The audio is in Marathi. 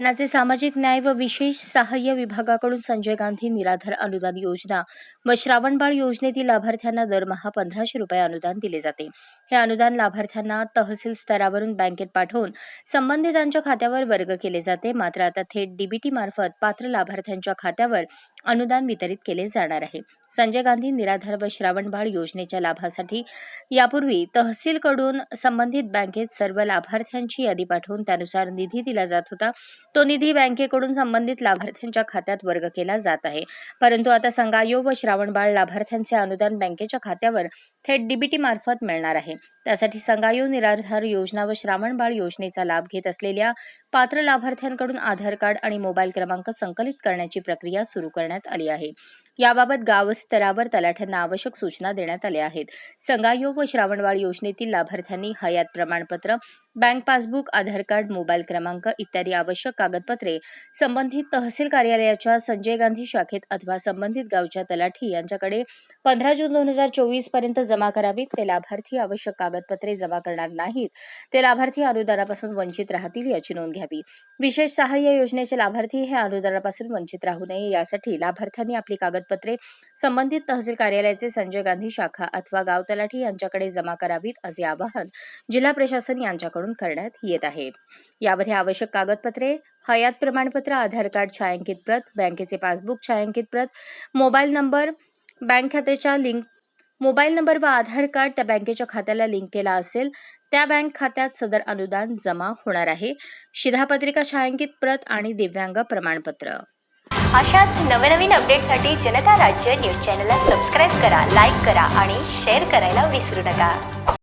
शासनाचे सामाजिक न्याय व विशेष सहाय्य विभागाकडून संजय गांधी निराधार अनुदान योजना व श्रावणबाळ योजनेतील लाभार्थ्यांना दरमहा पंधराशे रुपये अनुदान दिले जाते. हे अनुदान लाभार्थ्यांना तहसील स्तरावरून बँकेत पाठवून संबंधितांच्या खात्यावर वर्ग केले जाते. मात्र आता थेट डीबीटी मार्फत पात्र लाभार्थ्यांच्या खात्यावर अनुदान वितरित केले जाणार आहे. संजय गांधी निराधार व श्रावणबाळ योजनेच्या लाभासाठी यापूर्वी तहसीलकडून संबंधित बँकेत सर्व लाभार्थ्यांची यादी पाठवून त्यानुसार निधी दिला जात होता. तो निधी बँकेकडून संबंधित लाभार्थ्यांच्या खात्यात वर्ग केला जात आहे. परंतु आता संगायोग व श्रावणबाळ लाभार्थ्यांचे अनुदान बँकेच्या खात्यावर थेट डीबीटी मार्फत मिळणार आहे. त्यासाठी संगायो निराधार योजना व श्रावणबाळ योजनेचा लाभ घेत असलेल्या पात्र लाभार्थ्यांकडून आधार कार्ड आणि मोबाईल क्रमांक संकलित करण्याची प्रक्रिया सुरू करण्यात आली आहे. याबाबत गावस्तरावर तलाठ्यांना आवश्यक सूचना देण्यात आल्या आहेत. संगायोग व श्रावणबाळ योजनेतील लाभार्थ्यांनी हयात प्रमाणपत्र bank passbook Aadhaar card mobile क्रमांक इत्यादी आवश्यक कागदपत्रे संबंधित तहसील कार्यालयाच्या संजय गांधी शाखेत अथवा संबंधित गावच्या तलाठी यांच्याकडे पंधरा जून दोन हजार चोवीसपर्यंत जमा करावीत. ते लाभार्थी आवश्यक कागदपत्रे जमा करणार नाहीत. ते लाभार्थी अनुदानापासून वंचित राहतील याची नोंद घ्यावी. विशेष सहाय्य योजनेचे लाभार्थी हे अनुदानापासून वंचित राहू नये यासाठी लाभार्थ्यांनी आपली कागदपत्रे संबंधित तहसील कार्यालयाचे संजय गांधी शाखा अथवा गाव तलाठी यांच्याकडे जमा करावीत असे आवाहन जिल्हा प्रशासन यांच्याकडून करण्यात येत आहे यामध्ये आवश्यक कागदपत्रे हयात प्रमाणपत्र आधार कार्ड छायांकित प्रत बँकेचे पासबुक छायांकित प्रत मोबाईल नंबर बँक खात्याच्या लिंक मोबाईल नंबर व आधार कार्ड त्या बँकेच्या खात्याला लिंक केला असेल त्या बँक खात्यात सदर अनुदान जमा होणार आहे. शिधापत्रिका छायांकित प्रत आणि दिव्यांग प्रमाणपत्र. अशाच नवनवीन अपडेटसाठी जनता राज्य न्यूज चॅनलला सबस्क्राईब करा लाईक करा आणि शेअर करायला विसरू नका.